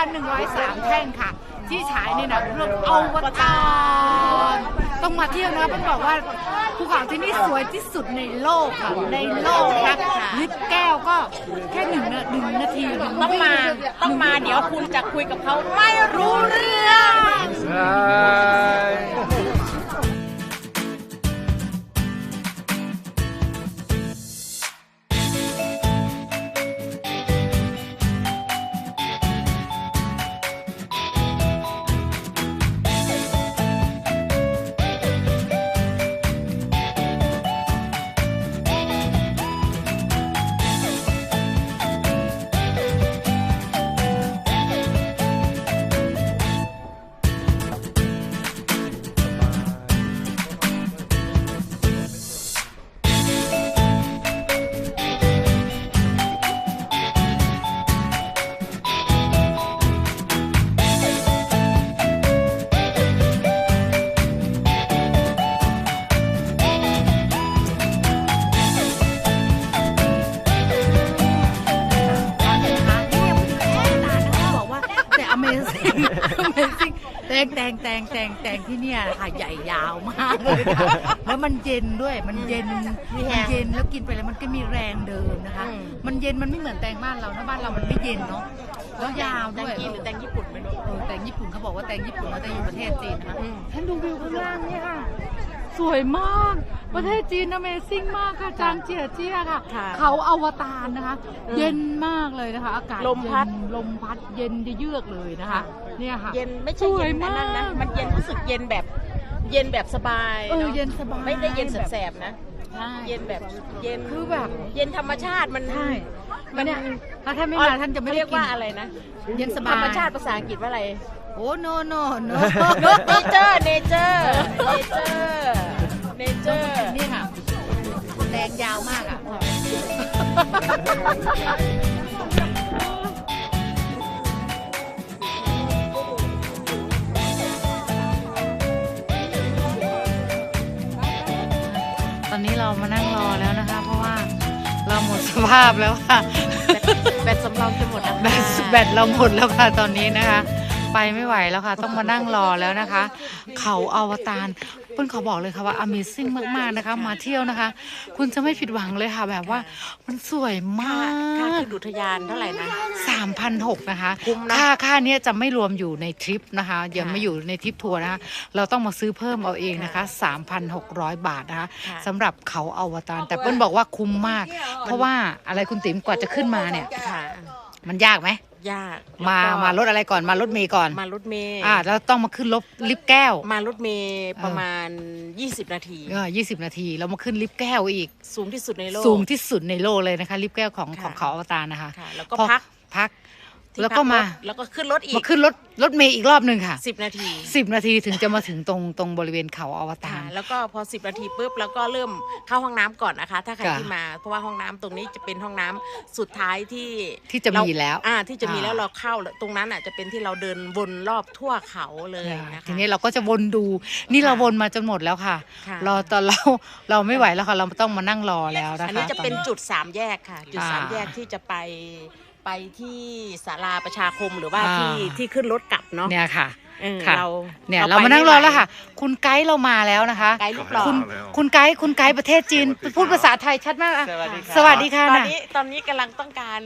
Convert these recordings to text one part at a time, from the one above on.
3,103 แท่งค่ะ ที่ฉายในหนังเรื่องอวตารต้องมาเที่ยวนะมันบอกว่าภูเขาที่นี่สวยที่สุดในโลกค่ะในโลกนะคะลิฟต์แก้วก็แค่หนึ่งนาหนึ่งนาทีหนึ่ต้องมาต้องมาเดี๋ยวคุณจะคุยกับเขาไม่รู้เรื่อง Amazing Amazing แตงแตงแตงแตงแตงที่เนี่ยค่ะใหญ่ยาวมากเลยค่ะแล้วมันเย็นด้วยมันเย็นมันเย็นแล้วกินไปแล้วมันก็มีแรงเดินนะคะ มันเย็นมันไม่เหมือนแตงบ้านเรานะบ้านเรามันไม่เย็นเนาะแล้วยาวแตด้งวยกีนหรือแตงญี่ปุ่นไม่รู้เออแตงญี่ปุ่นเขาบอกว่าแตงญี่ปุ่นแล้วแตงอยู่ประเทศจีนนะคะอืมท่านดูวิวข้างล่างเนี่ยค่ะ สวยมาก ประเทศจีน Amazing มากค่ะจางเจียเจียค่ะ ค่ะเขาอวตารนะคะเย็นมากเลยนะคะ อากาศลมพัด เย็นลมพัดเย็นจะเยือกเลยนะคะ เนี่ยค่ะ เย็นไม่ใช่สวยเย็นอันนั้นนะมาก มันเย็นรู้สึกเย็นแบบเย็นแบบสบายเออเนาะเย็นสบายไม่ได้เย็นแสบๆนะ ใช่เย็นแบบเย็นคือแบบเย็นธรรมชาติมันใช่มันเนี่ยถ้าท่านไม่มาท่านจะไม่เรีได้ยกกินว่าอะไรนะเย็นสบายธรรมชาติภาษาอังกฤษว่าอะไร โอ้โนโนโน nature nature nature nature นี่ ค่ะแรงยาวมากอะตอนนี้เรามานั่งรอแล้วนะคะ เพราะว่าเราหมดสภาพแล้วค่ะ แบตสำรองจะหมดแล้วแบตแบตเราหมดแล้วค่ะตอนนี้นะคะ ไปไม่ไหวแล้วค่ะ ต้องมานั่งรอแล้วนะคะ เขาอวตารเพื่อนเขาบอกเลยค่ะว่า Amazing มาก ๆ นะคะ มาเที่ยวนะคะ คุณจะไม่ผิดหวังเลยค่ะ แบบว่ามันสวยมาค่ากขึ้นอุทยานเท่าไหร่นะ 3,600 นะคะ คุ้มนะ ค่าค่าเนี้ยจะไม่รวมอยู่ในทริปนะคะยังไม่อยู่ในทริปทัวร์นะคะ เราต้องมาซื้อเพิ่มเอาเองนะคะ 3,600 บาทนะคะค่ะสำหรับเขาอวตารแต่เปิ้ลบอกว่าคุ้มมาก เพราะว่าอะไรคุณติ๋มกว่าจะขึ้นมาเนี่ยค่ะมันยากไหม ยากมาแล้วก็มารถอะไรก่อนมารถเมย์ก่อน มารถเมย์อ่าแล้วต้องมาขึ้นรถลิฟต์แก้วมารถเมย์ประมาณ 20 นาที เออยี่สิบนาทีแล้วมาขึ้นลิฟต์แก้วอีก สูงที่สุดในโลก สูงที่สุดในโลกเลยนะคะลิฟต์แก้วของค่ะ ของเขาอวตารนะคะ ค่ะแล้วก็พอ พัก พัก ที่แล้วก็พัรมาถแล้วก็ขึ้นรถอีมากขึ้นรถรถเมย์อีกรอบหนึ่งค่ะ10นาทีสิบนาทีถึงจะมาถึงตรงตรงบริเวณเขาอวตาค่ะร แล้วก็พอ10นาทีปุ๊บแล้วก็เริ่มเข้าห้องน้ำก่อนนะคะ ถ้าใครค่ะที่มาเพราะว่าห้องน้ำตรงนี้จะเป็นห้องน้ำสุดท้ายที่ที่จะมีแล้วอ่าที่จะมีอ่าแล้วเราเข้าตรงนั้นอะจะเป็นที่เราเดินวนรอบทั่วเขาเลยนะคะ ทีนี้เราก็จะวนดู นี่เราวนมาจนหมดแล้วค่ะ ค่ะ รอตอนเราเราไม่ไหวแล้วค่ะ เราต้องมานั่งรอแล้วนะคะอันนี้จะเป็นตอจุดสามแยกค่ะ จุดสามอ่าแยกที่จะไป ไปที่ศาลาประชาคมหรือว่าอ่า ที่ที่ขึ้นรถกลับเนาะเนี่ยค่ะ เออค่ะ เราเนี่ยไปเรามานั่งรอไไหแล้วค่ะ คุณไกด์เรามาแล้วนะคะ ไกด์ลูกหล่อคุณคุณไกด์คุณไกด์ประเทศจีนพูดภาษาไทยชัดมากอะสวัสดีครับ สวัสดีค่ะตอนน่ะนี้ตอนนี้กำลังต้องการ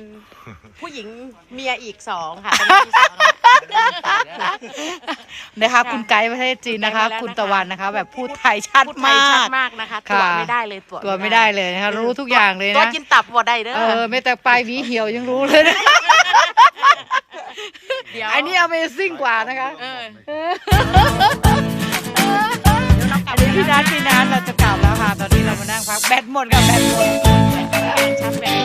ผู้หญิงเมียอีกสองค่ะตอนนี้มีสองแล้ว นะคะ คุณไกด์ประเทศจีนนะคะไกด์มาแล้วนะคะ คุณตะวันนะคะ แบบพูดไทยชัดพูดไทมายชัดกมากนะคะค่ะตัวไม่ได้เลยตัวตัวไม่ได้เลยนะคะรู้ทุกอย่างเลยตัวนะกินตับบ่ได้เด้อเออไม่แต่ปลายหวีเหี่ยวยังรู้เลยนะเดี๋ยวอันนี้ Amazing กว่านะคะเอออันนี้พี่นัทพี่นัทเราจะกลับแล้วค่ะ ตอนนี้เรามานั่งพักแบตหมดกับแบตหมดชัดแบบ